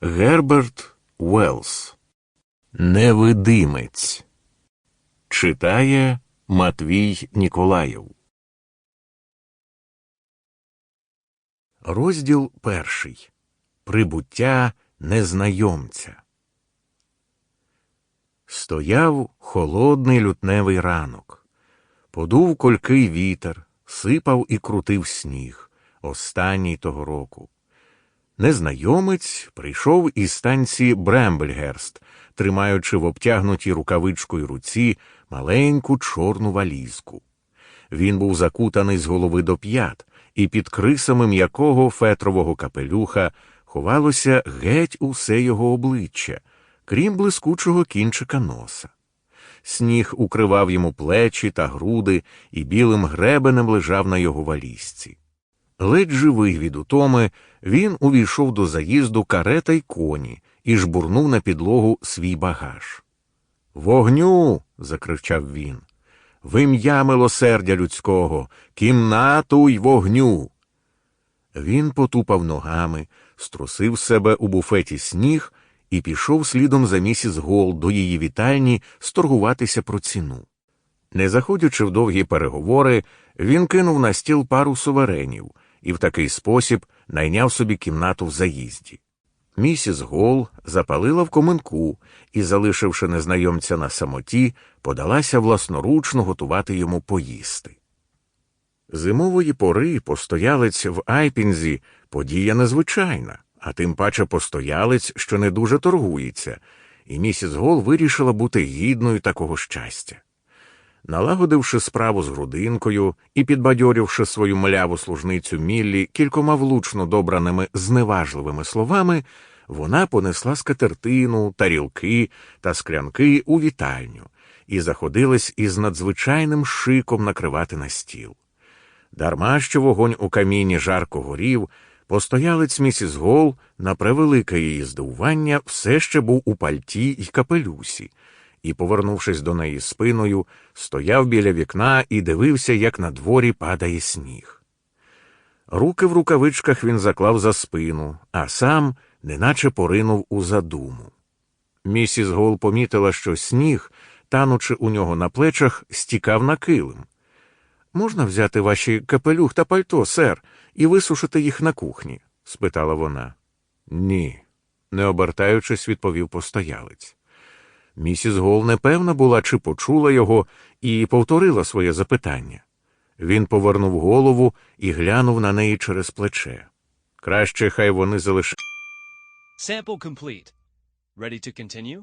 Герберт Уелс Невидимець Читає Матвій Ніколаєв. Розділ перший. Прибуття незнайомця. Стояв холодний лютневий ранок. Подув колький вітер, сипав і крутив сніг, останній того року. Незнайомець прийшов із станції Брембельгерст, тримаючи в обтягнутій рукавичкою руці маленьку чорну валізку. Він був закутаний з голови до п'ят, і під крисами м'якого фетрового капелюха ховалося геть усе його обличчя, крім блискучого кінчика носа. Сніг укривав йому плечі та груди і білим гребенем лежав на його валізці. Ледь живий від утоми, він увійшов до заїзду карета й коні і жбурнув на підлогу свій багаж. Вогню. закричав він. В ім'я милосердя людського, кімнату й вогню. Він потупав ногами, струсив себе у буфеті сніг і пішов слідом за місіс Гол до її вітальні сторгуватися про ціну. Не заходячи в довгі переговори, він кинув на стіл пару суверенів і в такий спосіб найняв собі кімнату в заїзді. Місіс Гол запалила в коминку і, залишивши незнайомця на самоті, подалася власноручно готувати йому поїсти. Зимової пори постоялець в Айпінзі подія незвичайна, а тим паче постоялець, що не дуже торгується, і місіс Гол вирішила бути гідною такого щастя. Налагодивши справу з грудинкою і підбадьорівши свою мляву служницю Міллі кількома влучно добраними зневажливими словами, вона понесла скатертину, тарілки та склянки у вітальню і заходилась із надзвичайним шиком накривати на стіл. Дарма що вогонь у каміні жарко горів, постоялець місіс Гол, на превелике її здивування, все ще був у пальті й капелюсі і, повернувшись до неї спиною, стояв біля вікна і дивився, як на дворі падає сніг. Руки в рукавичках він заклав за спину, а сам неначе поринув у задуму. Місіс Гол помітила, що сніг, танучи у нього на плечах, стікав на килим. Можна взяти ваші капелюх та пальто, сер, і висушити їх на кухні? спитала вона. Ні, не обертаючись, відповів постоялець. Місіс Гол непевна була, чи почула його, і повторила своє запитання. Він повернув голову і глянув на неї через плече. Краще хай вони залишили. Sample complete. Ready to continue?